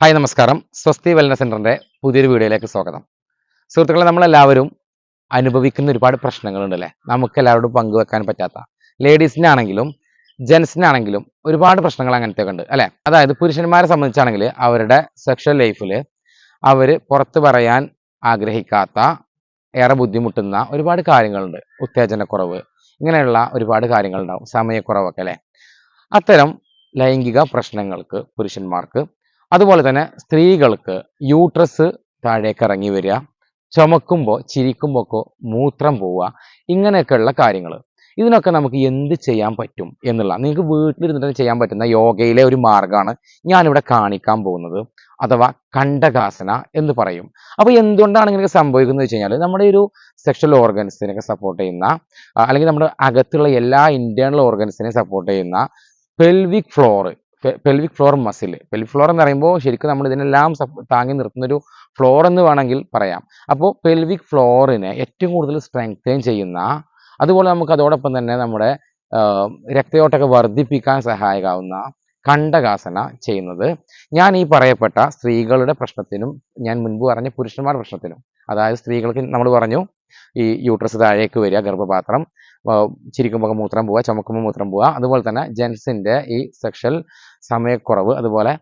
Hi നമസ്കാരം. സ്വസ്തി wellness സെന്ററിന്റെ പുതിയൊരു വീഡിയോയിലേക്ക് സ്വാഗതം. സുഹൃത്തുക്കളെ നമ്മളെല്ലാവരും അനുഭവിക്കുന്ന ഒരുപാട് പ്രശ്നങ്ങളുണ്ട് അല്ലേ നമുക്ക് എല്ലാവരോടും പങ്കുവെക്കാൻ പറ്റാത്ത. ലേഡീസിനാണെങ്കിലും ജെൻസിനാണെങ്കിലും ഒരുപാട് പ്രശ്നങ്ങൾ അങ്ങനത്തെ ഉണ്ട് അല്ലേ? അതായത് പുരുഷന്മാരെ സംബന്ധിച്ചാണെങ്കിൽ അവരുടെ സെക്ഷൽ ലൈഫിൽ അവർ പുറത്ത് പറയാൻ ആഗ്രഹിക്കാത്ത ഏറെ ബുദ്ധിമുട്ടുന്ന ഒരുപാട് കാര്യങ്ങളുണ്ട്. ഉത്തേജനക്കുറവ് ഇങ്ങനെയുള്ള ഒരുപാട് കാര്യങ്ങളുണ്ടാവും. സമയക്കുറവൊക്കെ അല്ലേ? അത്തരം ലൈംഗിക പ്രശ്നങ്ങൾക്ക് പുരുഷന്മാർക്ക് അതുപോലെ തന്നെ സ്ത്രീകൾക്ക് യൂട്രസ് താഴേക്ക് ഇറങ്ങി വരിക ചുമക്കുമ്പോൾ ചിരിക്കുമ്പോൾ ഒക്കെ മൂത്രം പോവുക ഇങ്ങനെയൊക്കെയുള്ള കാര്യങ്ങൾ ഇതിനൊക്കെ നമുക്ക് എന്ത് ചെയ്യാൻ പറ്റും എന്നുള്ള നിങ്ങൾക്ക് വീട്ടിലിരുന്നിട്ട് ചെയ്യാൻ പറ്റുന്ന യോഗയിലെ ഒരു മാർഗമാണ് ഞാനിവിടെ കാണിക്കാൻ പോകുന്നത് അഥവാ കണ്ടകാസന എന്ന് പറയും. അപ്പോൾ എന്തുകൊണ്ടാണ് ഇങ്ങനെ സംഭവിക്കുന്നത് വെച്ച് കഴിഞ്ഞാൽ നമ്മുടെ ഒരു സെക്ഷൽ ഓർഗൻസിനെയൊക്കെ സപ്പോർട്ട് ചെയ്യുന്ന അല്ലെങ്കിൽ നമ്മുടെ അകത്തുള്ള എല്ലാ ഇന്റേണൽ ഓർഗൻസിനെ സപ്പോർട്ട് ചെയ്യുന്ന pelvic floor pelvic floor muscle pelvic floor എന്ന് പറയുമ്പോൾ ശരിക്കും നമ്മൾ ഇതിനെല്ലാം താങ്ങി നിർത്തുന്നൊരു ഫ്ലോർ എന്ന് വേണമെങ്കിൽ പറയാം. അപ്പോൾ പെൽവിക് ഫ്ലോറിനെ ഏറ്റവും കൂടുതൽ സ്ട്രെങ്തേൻ ചെയ്യുന്ന അതുപോലെ നമുക്ക് അതോടൊപ്പം തന്നെ നമ്മുടെ രക്തയോട്ടൊക്കെ വർദ്ധിപ്പിക്കാൻ സഹായകാവുന്ന കണ്ടകാസന ചെയ്യുന്നത്. ഞാൻ ഈ പറയപ്പെട്ട സ്ത്രീകളുടെ പ്രശ്നത്തിനും ഞാൻ മുൻപ് പറഞ്ഞ പുരുഷന്മാരുടെ പ്രശ്നത്തിനും അതായത് സ്ത്രീകൾക്ക് നമ്മൾ പറഞ്ഞു ഈ യൂട്രസ് താഴേക്ക് വരിക ഗർഭപാത്രം ചിരിക്കുമ്പോൾ മൂത്രം പോവുക ചുമക്കുമ്പോൾ മൂത്രം പോവുക അതുപോലെ തന്നെ ജെൻസിന്റെ ഈ സെക്ഷൽ സമയക്കുറവ് അതുപോലെ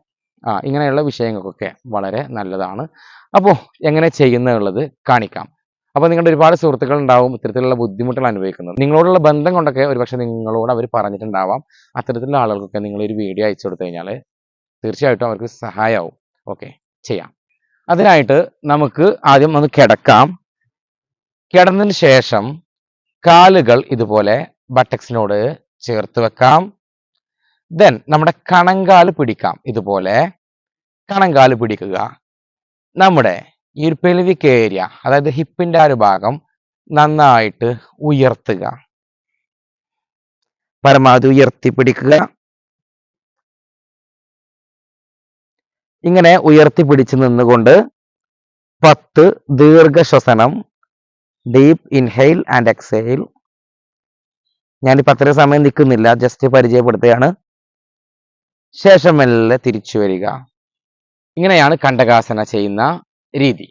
ആ ഇങ്ങനെയുള്ള വിഷയങ്ങൾക്കൊക്കെ വളരെ നല്ലതാണ്. അപ്പോൾ എങ്ങനെ ചെയ്യുന്നുള്ളത് കാണിക്കാം. അപ്പോൾ നിങ്ങളുടെ ഒരുപാട് സുഹൃത്തുക്കൾ ഉണ്ടാവും ഇത്തരത്തിലുള്ള ബുദ്ധിമുട്ടുകൾ അനുഭവിക്കുന്നത്. നിങ്ങളോടുള്ള ബന്ധം കൊണ്ടൊക്കെ ഒരുപക്ഷെ നിങ്ങളോട് അവർ പറഞ്ഞിട്ടുണ്ടാവാം. അത്തരത്തിലുള്ള ആളുകൾക്കൊക്കെ നിങ്ങൾ ഒരു വീഡിയോ അയച്ചു കൊടുത്തു കഴിഞ്ഞാൽ തീർച്ചയായിട്ടും അവർക്ക് സഹായമാവും ഓക്കെ ചെയ്യാം. അതിനായിട്ട് നമുക്ക് ആദ്യം ഒന്ന് കിടക്കാം. കിടന്നതിന് ശേഷം കാലുകൾ ഇതുപോലെ ബട്ടക്സിനോട് ചേർത്ത് വെക്കാം. ദെൻ നമ്മുടെ കണങ്കാൽ പിടിക്കാം. ഇതുപോലെ കണങ്കാൽ പിടിക്കുക. നമ്മുടെ ഈ ഒരു പെൽവിക് ഏരിയ അതായത് ഹിപ്പിന്റെ ആ ഒരു ഭാഗം നന്നായിട്ട് ഉയർത്തുക. പരമാവധി ഉയർത്തി പിടിക്കുക ഇങ്ങനെ ഉയർത്തി പിടിച്ച് നിന്നുകൊണ്ട് പത്ത് ദീർഘശ്വസനം ഡീപ്പ് ഇൻഹെയിൽ ആൻഡ് എക്സെയിൽ ഞാൻ ഈ അത്ര സമയം നിൽക്കുന്നില്ല ജസ്റ്റ് പരിചയപ്പെടുത്തുകയാണ്. ശേഷം മെല്ലെ തിരിച്ചു വരിക. ഇങ്ങനെയാണ് കണ്ടകാസന ചെയ്യുന്ന രീതി.